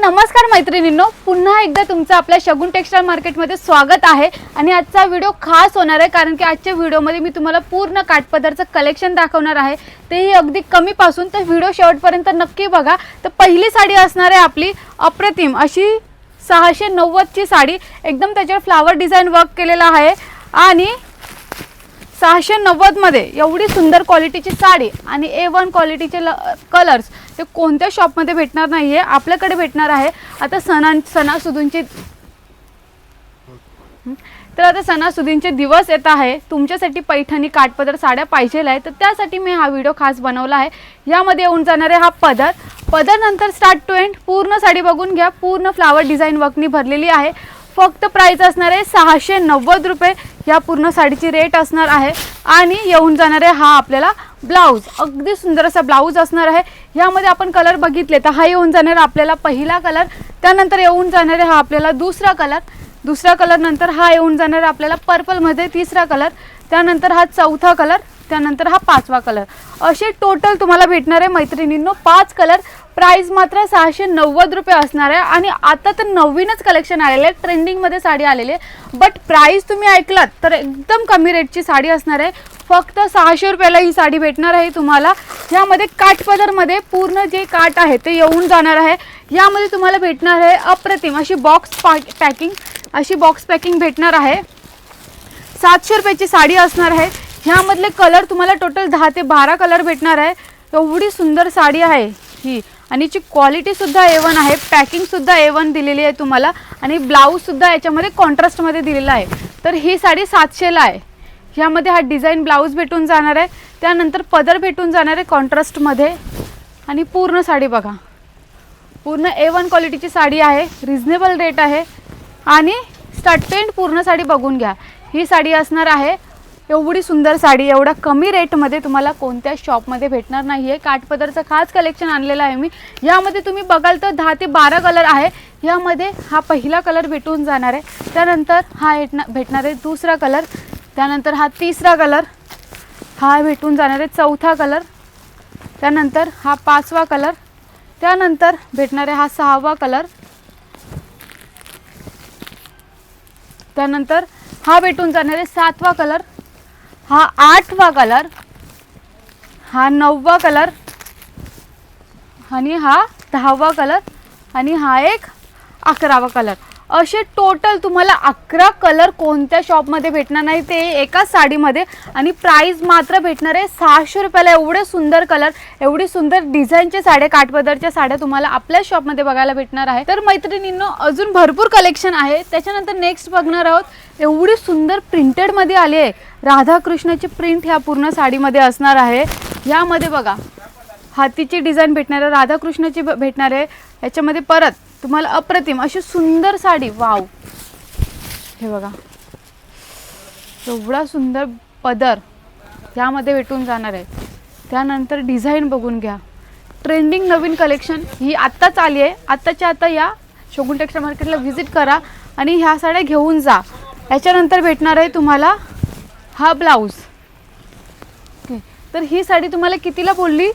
नमस्कार मैत्रिणींनो पुन्हा एकदा तुमचं आपल्या शगुन टेक्स्टाईल मार्केटमध्ये स्वागत आहे. आणि आजचा व्हिडिओ खास होणार आहे कारण की आजच्या व्हिडिओमध्ये मी तुम्हाला पूर्ण काठपदरचं कलेक्शन दाखवणार आहे. तेही अगदी कमीपासून तर व्हिडिओ शेवटपर्यंत नक्की बघा. तर पहिली साडी असणार आहे आपली अप्रतिम अशी सहाशे नव्वदची साडी. एकदम त्याच्यावर फ्लावर डिझाईन वर्क केलेला आहे. आणि सहाशे नव्वदमध्ये एवढी सुंदर क्वालिटीची साडी आणि ए वन क्वालिटीचे ल कलर्स ते कोणत्या शॉपमध्ये भेटणार नाही आहे आपल्याकडे भेटणार आहे. आता सणा सणासुदूंची तर आता सणासुदींचे दिवस येत आहे. तुमच्यासाठी पैठणी काठपदर साड्या पाहिजे आहे तर त्यासाठी मी हा व्हिडिओ खास बनवला आहे. यामध्ये येऊन जाणारे हा पदर. पदरनंतर स्टार्ट टू एंड पूर्ण साडी बघून घ्या. पूर्ण फ्लावर डिझाईन वर्कनी भरलेली आहे. फक्त प्राईज असणार आहे सहाशे नव्वद रुपये या पूर्ण साडीची रेट असणार आहे. आणि येऊन जाणार आहे हा आपल्याला ब्लाऊज अगदी सुंदर असा ब्लाऊज असणार आहे. ह्यामध्ये आपण कलर बघितले तर हा येऊन जाणार आपल्याला पहिला कलर त्यानंतर येऊन जाणार आहे हा आपल्याला दुसरा कलर दुसरा कलर नंतर हा येऊन जाणार आहे आपल्याला पर्पलमध्ये तिसरा कलर त्यानंतर हा चौथा कलर त्यानंतर हा पाचवा कलर असे टोटल तुम्हाला भेटणार आहे मैत्रिणींनो पाच कलर प्राइस मात्र सहाशे नव्वद रुपये असणार आहे. आणि आता तर नवीनच कलेक्शन आलेलं आहे ट्रेंडिंगमध्ये साडी आलेली आहे. बट प्राइस तुम्ही ऐकलात तर एकदम कमी रेटची साडी असणार आहे. फक्त सहाशे रुपयाला ही साडी भेटणार आहे तुम्हाला. ह्यामध्ये काठपदरमध्ये पूर्ण जे काठ आहे ते येऊन जाणार आहे. यामध्ये तुम्हाला भेटणार आहे अप्रतिम अशी बॉक्स पॅकिंग अशी बॉक्स पॅकिंग भेटणार आहे. सातशे रुपयाची साडी असणार आहे. ह्यामधले कलर तुम्हाला टोटल दहा ते बारा कलर भेटणार आहे. एवढी सुंदर साडी आहे. ही. आणि याची क्वालिटीसुद्धा ए वन आहे. पॅकिंगसुद्धा ए वन दिलेली आहे तुम्हाला. आणि ब्लाऊजसुद्धा याच्यामध्ये कॉन्ट्रास्टमध्ये दिलेला आहे. तर ही साडी सातशेला आहे. ह्यामध्ये हा डिझाईन ब्लाऊज भेटून जाणार आहे. त्यानंतर पदर भेटून जाणार आहे कॉन्ट्रास्टमध्ये आणि पूर्ण साडी बघा. पूर्ण ए वन क्वालिटीची साडी आहे. रिझनेबल रेट आहे. आणि स्टटपेंट पेंट पूर्ण साडी बघून घ्या. ही साडी असणार आहे एवढी सुंदर साडी एवढ्या कमी रेटमध्ये तुम्हाला कोणत्या शॉपमध्ये भेटणार नाही आहे काठपदरचं खास कलेक्शन आणलेलं आहे मी. यामध्ये तुम्ही बघाल तर दहा ते बारा कलर आहे. यामध्ये हा पहिला कलर भेटून जाणार आहे. त्यानंतर हा भेटना भेटणार आहे दुसरा कलर त्यानंतर हा तिसरा कलर हा भेटून जाणार आहे चौथा कलर त्यानंतर हा पाचवा कलर त्यानंतर भेटणार आहे हा सहावा कलर त्यानंतर हा भेटून जाणार आहे सातवा कलर हा आठवा कलर हा नववा कलर आणि हा दहावा कलर आणि हा एक अकरावा कलर असे टोटल तुम्हाला अकरा कलर कोणत्या शॉपमध्ये भेटणार नाही ते एकाच साडीमध्ये. आणि प्राईज मात्र भेटणार आहे सहाशे रुपयाला. एवढे सुंदर कलर एवढी सुंदर डिझाईनच्या साड्या काठपदरच्या साड्या तुम्हाला आपल्या शॉपमध्ये बघायला भेटणार आहे. तर मैत्रिणींनो अजून भरपूर कलेक्शन आहे. त्याच्यानंतर नेक्स्ट बघणार आहोत. एवढी सुंदर प्रिंटेडमध्ये आली आहे. राधाकृष्णाची प्रिंट ह्या पूर्ण साडीमध्ये असणार आहे. यामध्ये बघा हातीची डिझाईन भेटणार आहे राधाकृष्णाची भेटणार आहे. याच्यामध्ये परत तुम्हाला अप्रतिम अशी सुंदर साडी वाव. हे बघा. एवढा सुंदर पदर यामध्ये भेटून जाणार आहे. त्यानंतर डिझाईन बघून घ्या. ट्रेंडिंग नवीन कलेक्शन ही आत्ताच आली आहे. आत्ताच्या आता या शोगुन टेक्स्टाईल मार्केटला व्हिजिट करा आणि ह्या साड्या घेऊन जा. याच्यानंतर भेटणार आहे तुम्हाला हा ब्लाऊज ओके तर ही साडी तुम्हाला कितीला बोलली?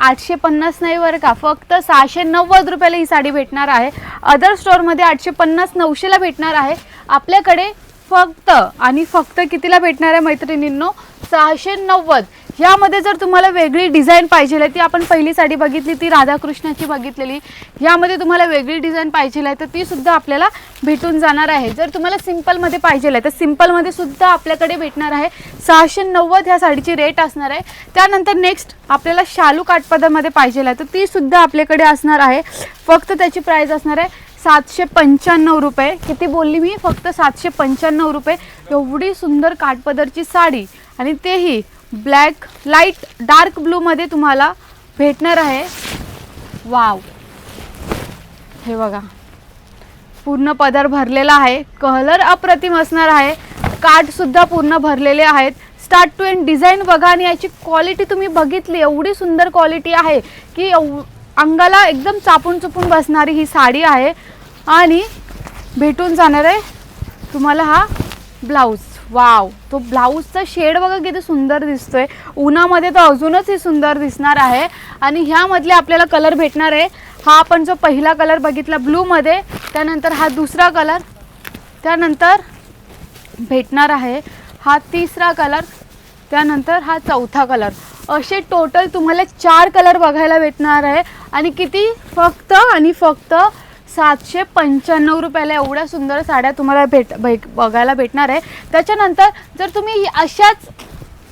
आठशे पन्नास नाही बरं का फक्त सहाशे नव्वद रुपयाला ही साडी भेटणार आहे. अदर स्टोअरमध्ये आठशे पन्नास नऊशेला भेटणार आहे. आपल्याकडे फक्त आणि फक्त कितीला भेटणार आहे मैत्रिणींनो? सहाशे नव्वद. यामध्ये जर तुम्हाला वेगळी डिझाईन पाहिजे आहे ती आपण पहिली साडी बघितली ती राधाकृष्णाची बघितलेली यामध्ये तुम्हाला वेगळी डिझाईन पाहिजे आहे तर ती सुद्धा आपल्याला भेटून जाणार आहे. जर तुम्हाला सिम्पलमध्ये पाहिजे आहे तर सिम्पलमध्ये सुद्धा आपल्याकडे भेटणार आहे. सहाशे नव्वद ह्या साडीची रेट असणार आहे. त्यानंतर नेक्स्ट आपल्याला शालू काठपदरमध्ये पाहिजे आहे तर ती सुद्धा आपल्याकडे असणार आहे. फक्त त्याची प्राईज असणार आहे सातशे पंच्याण्णव रुपये. किती बोलली मी? फक्त सातशे पंच्याण्णव रुपये. एवढी सुंदर काठपदरची साडी. आणि तेही ब्लॅक लाइट डार्क ब्लूमध्ये तुम्हाला भेटणार आहे. वाव. हे बघा. पूर्ण पदर भरलेला आहे. कलर अप्रतिम असणार आहे. काठसुद्धा पूर्ण भरलेले आहेत. स्टार्ट टू एंड डिझाईन बघा आणि याची क्वालिटी तुम्ही बघितली. एवढी सुंदर क्वालिटी आहे की एव अंगाला एकदम चापून चुपून बसणारी ही साडी आहे. आणि भेटून जाणार आहे तुम्हाला हा ब्लाऊज. वाव तो ब्लाऊजचा शेड बघा किती सुंदर दिसतोय. उन्हामध्ये तो अजूनच हे सुंदर दिसणार आहे. आणि ह्यामधले आपल्याला कलर भेटणार आहे. हा आपण जो पहिला कलर बघितला ब्लूमध्ये त्यानंतर हा दुसरा कलर त्यानंतर भेटणार आहे. हा तिसरा कलर त्यानंतर हा चौथा कलर असे टोटल तुम्हाला चार कलर बघायला भेटणार आहे. आणि किती? फक्त आणि फक्त सातशे पंच्याण्णव रुपयाला एवढ्या सुंदर साड्या तुम्हाला भेट भेट बघायला भेटणार आहे. त्याच्यानंतर जर तुम्ही अशाच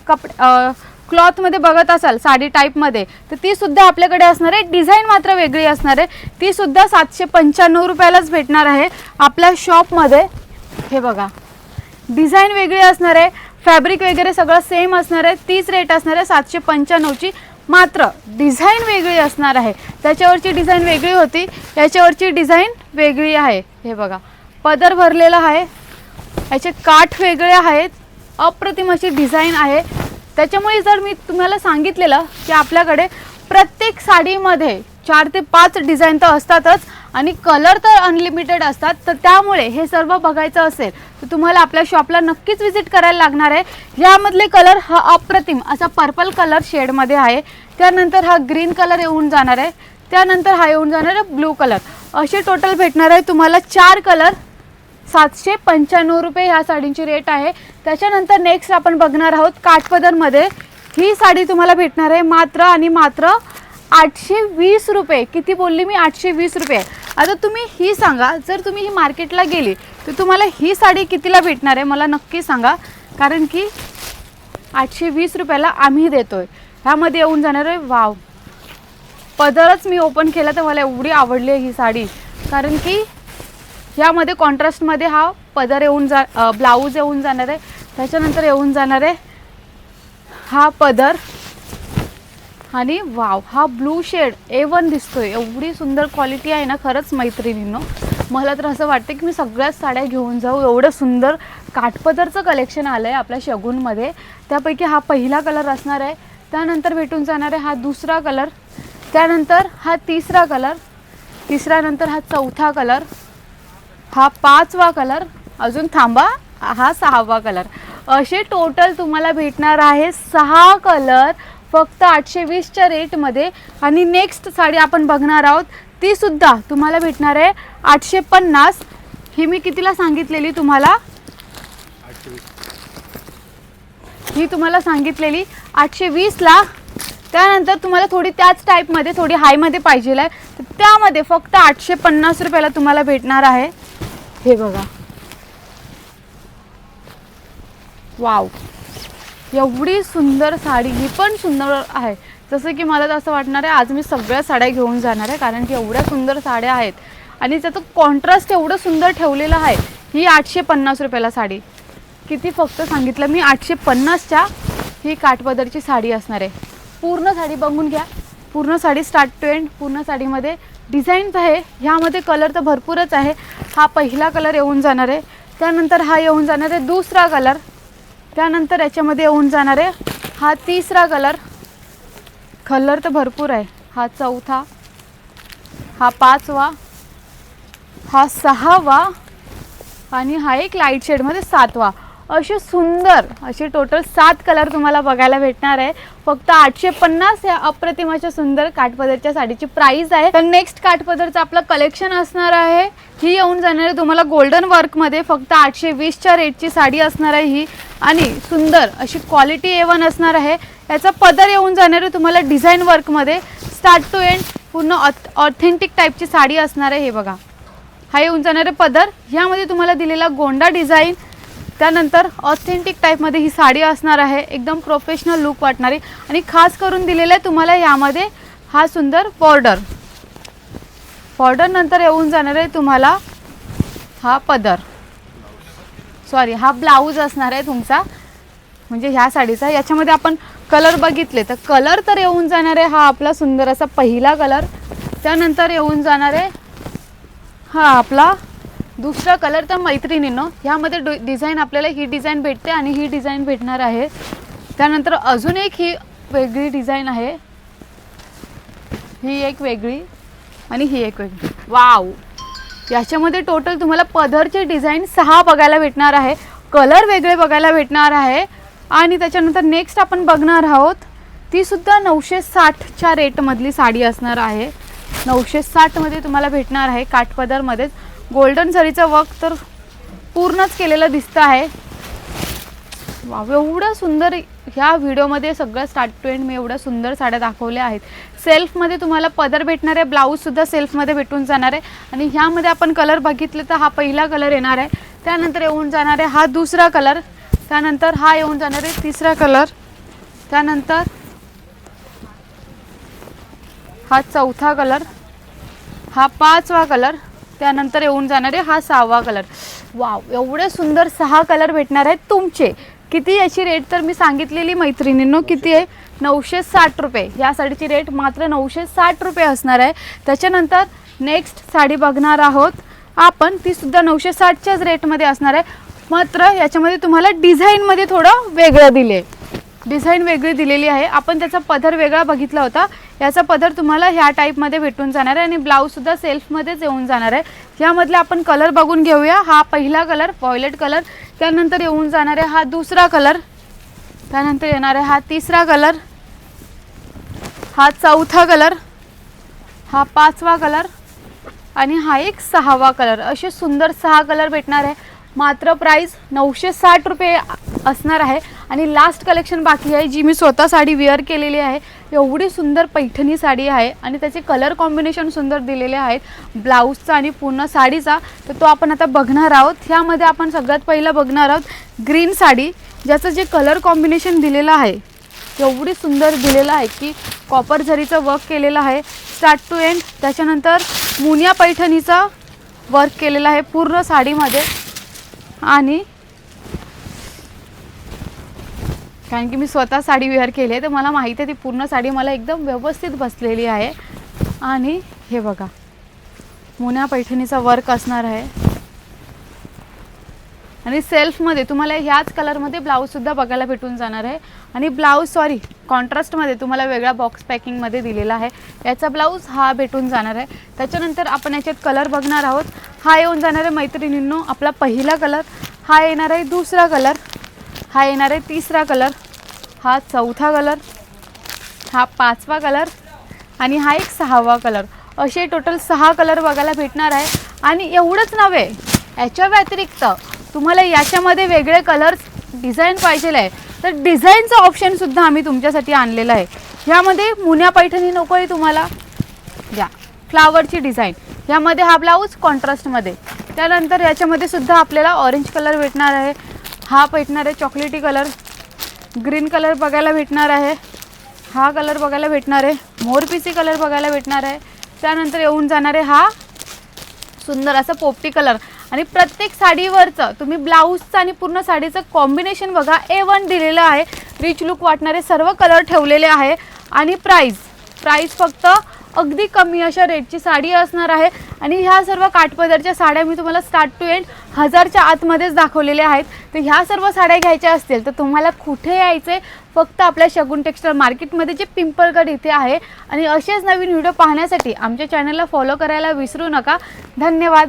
कपडे क्लॉथमध्ये बघत असाल साडी टाईपमध्ये तर ती सुद्धा आपल्याकडे असणार आहे. डिझाईन मात्र वेगळी असणार आहे. ती सुद्धा सातशे पंच्याण्णव रुपयालाच भेटणार आहे. आपल्या शॉपमध्ये हे बघा डिझाईन वेगळी असणार आहे. फॅब्रिक वगैरे सगळं सेम असणार आहे. तीच रेट असणार आहे सातशे पंच्याण्णवची. मात्र डिझाईन वेगळी असणार आहे. त्याच्यावरची डिझाईन वेगळी होती याच्यावरची डिझाईन वेगळी आहे. हे बघा पदर भरलेला आहे याचे काठ वेगळे आहेत अप्रतिम अशी डिझाईन आहे. त्याच्यामुळे जर मी तुम्हाला सांगितलेलं की आपल्याकडे प्रत्येक साडीमध्ये चार ते पाच डिझाईन तर असतातच आणि कलर तर अनलिमिटेड असतात तर त्यामुळे हे सर्व बघायचं असेल तर तुम्हाला आपल्या शॉपला नक्कीच व्हिजिट करायला लागणार आहे. यामधले कलर हा अप्रतिम असा पर्पल कलर शेडमध्ये आहे. त्यानंतर हा ग्रीन कलर येऊन जाणार आहे. त्यानंतर हा येऊन जाणार आहे ब्लू कलर असे टोटल भेटणार आहे तुम्हाला चार कलर सातशे पंच्याण्णव रुपये ह्या साडींची रेट आहे. त्याच्यानंतर नेक्स्ट आपण बघणार आहोत काठपदरमध्ये ही साडी तुम्हाला भेटणार आहे मात्र आणि मात्र आठशे वीस रुपये. किती बोलली मी? आठशे वीस रुपये. आता तुम्ही ही सांगा जर तुम्ही ही मार्केटला गेली तर तुम्हाला ही साडी कितीला भेटणार आहे? मला नक्की सांगा. कारण की आठशे वीस रुपयाला आम्ही देतोय. ह्यामध्ये येऊन जाणार आहे वाव. पदरच मी ओपन केला तर मला एवढी आवडली आहे ही साडी. कारण की ह्यामध्ये कॉन्ट्रास्टमध्ये हा पदर येऊन जा ब्लाऊज येऊन जाणार आहे. त्याच्यानंतर येऊन जाणार आहे हा पदर. आणि वाव हा ब्लू शेड ए वन दिसतोय. एवढी सुंदर क्वालिटी आहे ना खरंच मैत्रिणींनो. मला तर असं वाटतं की मी सगळ्याच साड्या घेऊन जाऊ. एवढं सुंदर काठपदरचं कलेक्शन आलं आहे आपल्या शगूनमध्ये. त्यापैकी हा पहिला कलर असणार आहे. त्यानंतर भेटून जाणार आहे हा दुसरा कलर त्यानंतर हा तिसरा कलर तिसऱ्यानंतर हा चौथा कलर हा पाचवा कलर अजून थांबा हा सहावा कलर असे टोटल तुम्हाला भेटणार आहे सहा कलर फक्त आठशे वीसच्या रेटमध्ये. आणि नेक्स्ट साडी आपण बघणार आहोत ती सुद्धा तुम्हाला भेटणार आहे आठशे पन्नास. ही मी कितीला सांगितलेली तुम्हाला? ही तुम्हाला सांगितलेली आठशे वीसला. त्यानंतर तुम्हाला थोडी त्याच टाईपमध्ये थोडी हायमध्ये पाहिजे आहे. तर त्यामध्ये फक्त आठशे पन्नास रुपयाला तुम्हाला भेटणार आहे. हे बघा. वाव एवढी सुंदर साडी ही पण सुंदर आहे. जसं की मला तर असं वाटणार आहे आज मी सगळ्या साड्या घेऊन जाणार आहे कारण की एवढ्या सुंदर साड्या आहेत. आणि त्याचं कॉन्ट्रास्ट एवढं सुंदर ठेवलेलं आहे ही आठशे पन्नास रुपयाला साडी. किती फक्त सांगितलं मी आठशे पन्नासच्या ही काठपदरची साडी असणार आहे. पूर्ण साडी बघून घ्या. पूर्ण साडी स्टार्ट टू एंड पूर्ण साडीमध्ये डिझाईन्स आहे. ह्यामध्ये कलर तर भरपूरच आहे. हा पहिला कलर येऊन जाणार आहे. त्यानंतर हा येऊन जाणार आहे दुसरा कलर त्यानंतर याच्यामध्ये येऊन जाणार आहे. हा तिसरा कलर कलर तर भरपूर आहे. हा चौथा हा पाचवा हा सहावा आणि हा एक लाइट शेडमध्ये सातवा. असे सुंदर असे टोटल सात कलर तुम्हाला बघायला भेटणार आहे. फक्त आठशे पन्नास या अप्रतिमाच्या सुंदर काठपदरच्या साडीची प्राइस आहे. तर नेक्स्ट काठपदरचं आपलं कलेक्शन असणार आहे. ही येऊन जाणार आहे तुम्हाला गोल्डन वर्कमध्ये फक्त आठशे वीसच्या रेटची साडी असणार आहे ही. आणि सुंदर अशी क्वालिटी ए वन असणार आहे. याचा पदर येऊन जाणार आहे तुम्हाला डिझाईन वर्कमध्ये स्टार्ट टू एंड पूर्ण ऑथेंटिक टाईपची साडी असणार आहे हे बघा. हा येऊन जाणारे पदर. ह्यामध्ये तुम्हाला दिलेला गोंडा डिझाईन त्यानंतर ऑथेंटिक टाईपमध्ये ही साडी असणार आहे. एकदम प्रोफेशनल लुक वाटणारी आणि खास करून दिलेलं आहे तुम्हाला यामध्ये हा सुंदर बॉर्डर बॉर्डरनंतर येऊन जाणार आहे तुम्हाला हा पदर. सॉरी हा ब्लाऊज असणार आहे तुमचा. म्हणजे ह्या साडीचा. याच्यामध्ये आपण कलर बघितले तर कलर तर येऊन जाणार आहे हा आपला सुंदर असा पहिला कलर त्यानंतर येऊन जाणार आहे हा आपला दुसरा कलर तर मैत्रिणीनं. ह्यामध्ये डो डिझाईन आपल्याला ही डिझाईन भेटते आणि ही डिझाईन भेटणार आहे. त्यानंतर अजून एक ही वेगळी डिझाईन आहे. ही एक वेगळी आणि ही एक वेगळी. वाव याच्यामध्ये टोटल तुम्हाला पदरचे डिझाईन सहा बघायला भेटणार आहे. कलर वेगळे बघायला भेटणार आहे. आणि त्याच्यानंतर नेक्स्ट आपण बघणार आहोत तीसुद्धा नऊशे साठच्या रेटमधली साडी असणार आहे. नऊशे साठमध्ये तुम्हाला भेटणार आहे काठपदरमध्येच. गोल्डन सरीचं वर्क तर पूर्णच केलेलं दिसतं आहे. वाव एवढं सुंदर ह्या व्हिडिओमध्ये सगळं स्टार्ट टू एंड मी एवढ्या सुंदर साड्या दाखवल्या आहेत. सेल्फमध्ये तुम्हाला पदर भेटणार आहे ब्लाऊजसुद्धा सेल्फमध्ये भेटून जाणार आहे. आणि ह्यामध्ये आपण कलर बघितले तर हा पहिला कलर येणार आहे. त्यानंतर येऊन जाणार आहे हा दुसरा कलर त्यानंतर हा येऊन जाणार आहे तिसरा कलर त्यानंतर हा चौथा कलर हा पाचवा कलर त्यानंतर येऊन जाणार आहे हा सहावा कलर वाव एवढे सुंदर सहा कलर भेटणार आहेत तुमचे. किती याची रेट तर मी सांगितलेली मैत्रिणींनो किती आहे? नऊशे साठ रुपये. या साडीची रेट मात्र नऊशे साठ रुपये असणार आहे. त्याच्यानंतर नेक्स्ट साडी बघणार आहोत. आपण तीसुद्धा नऊशे साठच्याच रेटमध्ये असणार आहे. मात्र याच्यामध्ये तुम्हाला डिझाईनमध्ये थोडं वेगळं दिले. डिझाईन वेगळी दिलेली आहे. आपण त्याचा पदर वेगळा बघितला होता. याचा पदर तुम्हाला ह्या टाईपमध्ये भेटून जाणार आहे आणि ब्लाऊजसुद्धा सेल्फमध्येच येऊन जाणार आहे. ह्यामधले आपण कलर बघून घेऊया. हा पहिला कलर व्हॉयलेट कलर त्यानंतर येऊन जाणार आहे हा दुसरा कलर त्यानंतर येणार आहे हा तिसरा कलर हा चौथा कलर हा पाचवा कलर आणि हा एक सहावा कलर असे सुंदर सहा कलर भेटणार आहे. मात्र प्राईस नऊशे साठ रुपये असणार आहे. आणि लास्ट कलेक्शन बाकी आहे जी मी स्वतः साडी वेअर केलेली आहे. एवढी सुंदर पैठणी साडी आहे आणि त्याचे कलर कॉम्बिनेशन सुंदर दिलेले आहेत. ब्लाऊजचा आणि पूर्ण साडीचा. तर तो आपण आता बघणार आहोत. ह्यामध्ये आपण सगळ्यात पहिलं बघणार आहोत ग्रीन साडी ज्याचं जे कलर कॉम्बिनेशन दिलेलं आहे. एवढी सुंदर दिलेलं आहे की कॉपर झरीचं वर्क केलेलं आहे. स्टार्ट टू एंड त्याच्यानंतर मुनिया पैठणीचा वर्क केलेलं आहे पूर्ण साडीमध्ये. आणि कारण की मी स्वतः साडी वेअर केली आहे तर मला माहिती आहे ती पूर्ण साडी मला एकदम व्यवस्थित बसलेली आहे. आणि हे बघा मुन्या पैठणीचा वर्क असणार आहे. आणि सेल्फमध्ये तुम्हाला ह्याच कलरमध्ये ब्लाऊजसुद्धा बघायला भेटून जाणार आहे. आणि ब्लाऊज सॉरी कॉन्ट्रास्टमध्ये तुम्हाला वेगळा बॉक्स पॅकिंगमध्ये दिलेला आहे. याचा ब्लाऊज हा भेटून जाणार आहे. त्याच्यानंतर आपण याच्यात कलर बघणार आहोत. हा येऊन जाणार आहे मैत्रिणींनो आपला पहिला कलर हा येणार आहे दुसरा कलर हा येणार आहे तिसरा कलर. हा चौथा कलर. हा पाचवा कलर. आणि हा एक सहावा कलर. असे टोटल सहा कलर बघायला भेटणार आहे. आणि एवढंच नव्हे याच्या व्यतिरिक्त तुम्हाला याच्यामध्ये वेगळे कलर्स डिझाईन पाहिजे आहे. तर डिझाईनचं ऑप्शनसुद्धा आम्ही तुमच्यासाठी आणलेलं आहे. ह्यामध्ये मुन्या पैठणी नको आहे तुम्हाला. या फ्लावरची डिझाईन ह्यामध्ये हा ब्लाऊज कॉन्ट्रास्टमध्ये त्यानंतर याच्यामध्ये सुद्धा आपल्याला ऑरेंज कलर भेटणार आहे. हा भेटणार आहे चॉकलेटी कलर. ग्रीन कलर बघायला भेटणार आहे. हा कलर बघायला भेटणार आहे. मोरपिसी कलर बघायला भेटणार आहे. त्यानंतर येऊन जाणार आहे हा सुंदर असा पोपटी कलर. आणि प्रत्येक साडीवरचं तुम्ही ब्लाऊजचं आणि पूर्ण साडीचं कॉम्बिनेशन बघा. ए वन दिलेलं आहे. रिच लुक वाटणारे सर्व कलर ठेवलेले आहे. आणि प्राईज प्राईज फक्त अगदी कमी अशा रेटची साडी असणार आहे. आणि ह्या सर्व काठपदरच्या साड्या मी तुम्हाला स्टार्ट टू एंड हजारच्या आतमध्येच दाखवलेल्या आहेत. तर ह्या सर्व साड्या घ्यायच्या असतील तर तुम्हाला कुठे यायचे फक्त आपल्या शगुन टेक्स्टाईल मार्केटमध्ये जे पिंपळगड इथे आहे. आणि असेच नवीन व्हिडिओ पाहण्यासाठी आमच्या चॅनलला फॉलो करायला विसरू नका. धन्यवाद.